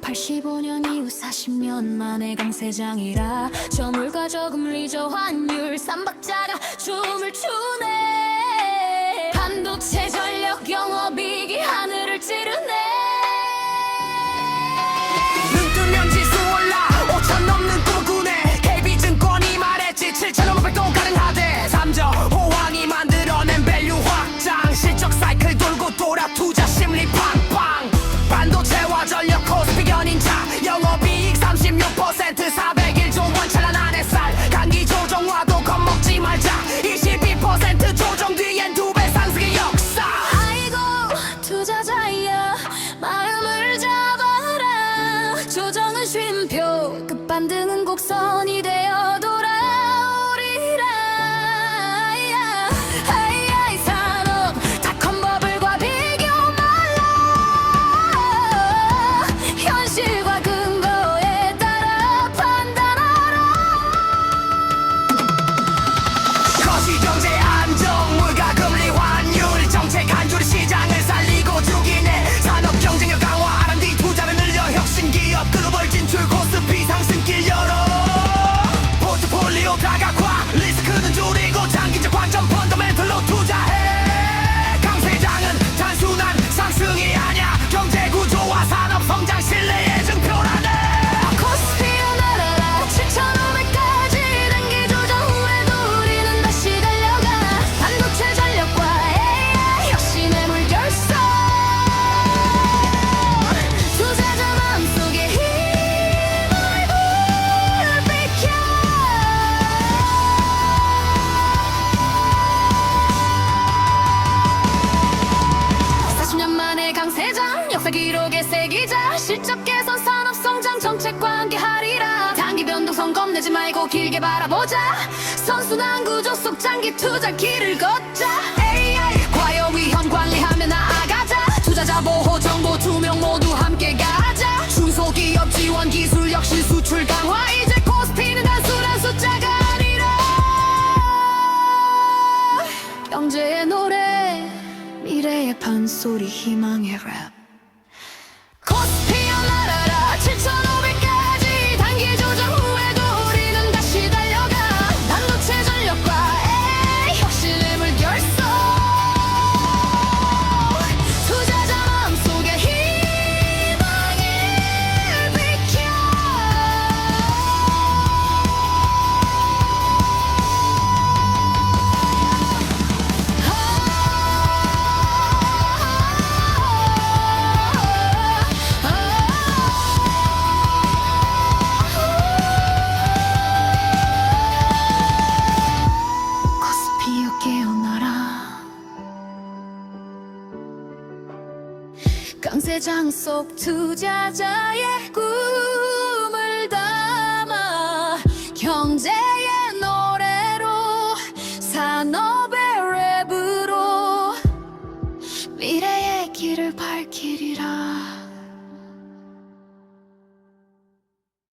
1985년 이후 40년 만에 강세장이라 저물과 저금 리저 환율 3박자가 춤을 추네. 등은 곡선이 되어 기록에 새기자. 실적 개선 산업 성장 정책과 함께하리라. 단기 변동성 겁내지 말고 길게 바라보자. 선순환 구조 속 장기 투자 길을 걷자. AI 과열 위험 관리하며 나아가자. 투자자 보호 정보 투명 모두 함께 가자. 중소기업 지원 기술 혁신 수출 강화. 이제 코스피는 단순한 숫자가 아니라. 영재의 노래 미래의 판소리 희망의 랩. 강세장 속 투자자의 꿈을 담아 경제의 노래로 산업의 랩으로 미래의 길을 밝히리라.